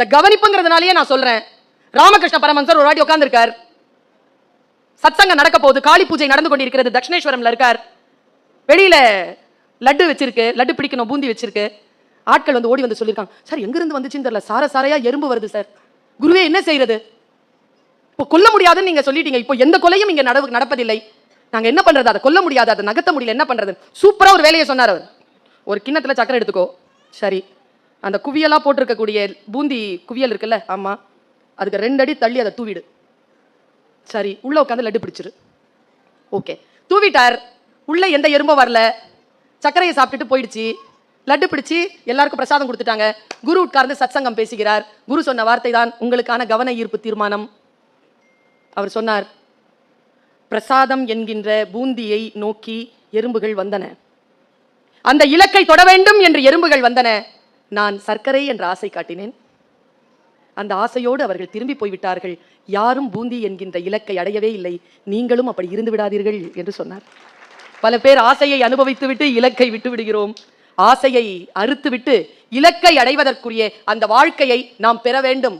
இந்த கவனிப்புங்கிறதுனாலயே நான் சொல்றேன். ராமகிருஷ்ண பரமன்சர் ஒரு வாட்டி உட்கார்ந்திருக்கார். சத்சங்கம் நடக்க போகுது காளி பூஜை நடந்து கொண்டிருக்கிறது தட்சிணேஸ்வரம்ல இருக்கார். வெளியில லட்டு வச்சிருக்கு லட்டு பிடிக்கணும் பூந்தி வச்சிருக்கு. ஆட்கள் வந்து ஓடி வந்து சொல்லியிருக்காங்க. சார் எங்கிருந்து வந்துச்சுன்னு தெரியல. சார சாரையா எறும்பு வருது சார். குருவே என்ன செய்யறது? இப்போ கொல்ல முடியாதுன்னு நீங்க சொல்லிட்டீங்க. இப்போ எந்த கொலையும் இங்க நடவு நடப்பதில்லை. நாங்க என்ன பண்றது? அதை கொல்ல முடியாது. அதை நகர்த்த முடியல. என்ன பண்றது? சூப்பரா ஒரு வேலையை சொன்னார் அவர். ஒரு கிண்ணத்துல சக்கரை எடுத்துக்கோ. சரி. அந்த குவியலாக போட்டிருக்கக்கூடிய பூந்தி குவியல் இருக்குல்ல ஆமாம் அதுக்கு ரெண்டு அடி தள்ளி அதை தூவிடு. சரி உள்ளே உட்காந்து லட்டு பிடிச்சிரு. ஓகே. தூவிட்டார். உள்ளே எந்த எறும்பும் வரல. சர்க்கரையை சாப்பிட்டுட்டு போயிடுச்சு. லட்டு பிடிச்சு எல்லாருக்கும் பிரசாதம் கொடுத்துட்டாங்க. குரு உட்கார்ந்து சத்சங்கம் பேசுகிறார். குரு சொன்ன வார்த்தை தான் உங்களுக்கான கவன ஈர்ப்பு தீர்மானம். அவர் சொன்னார் பிரசாதம் என்கின்ற பூந்தியை நோக்கி எறும்புகள் வந்தன. அந்த இலக்கை தொட வேண்டும் என்று எறும்புகள் வந்தன. நான் சர்க்கரை என்ற ஆசை காட்டினேன். அந்த ஆசையோடு அவர்கள் திரும்பி போய்விட்டார்கள். யாரும் பூந்தி என்கின்ற இலக்கை அடையவே இல்லை. நீங்களும் அப்படி இருந்து விடாதீர்கள் என்று சொன்னார். பல பேர் ஆசையை அனுபவித்துவிட்டு இலக்கை விட்டு விடுகிறோம் ஆசையை அறுத்துவிட்டு இலக்கை அடைவதற்குரிய அந்த வாழ்க்கையை நாம் பெற வேண்டும்.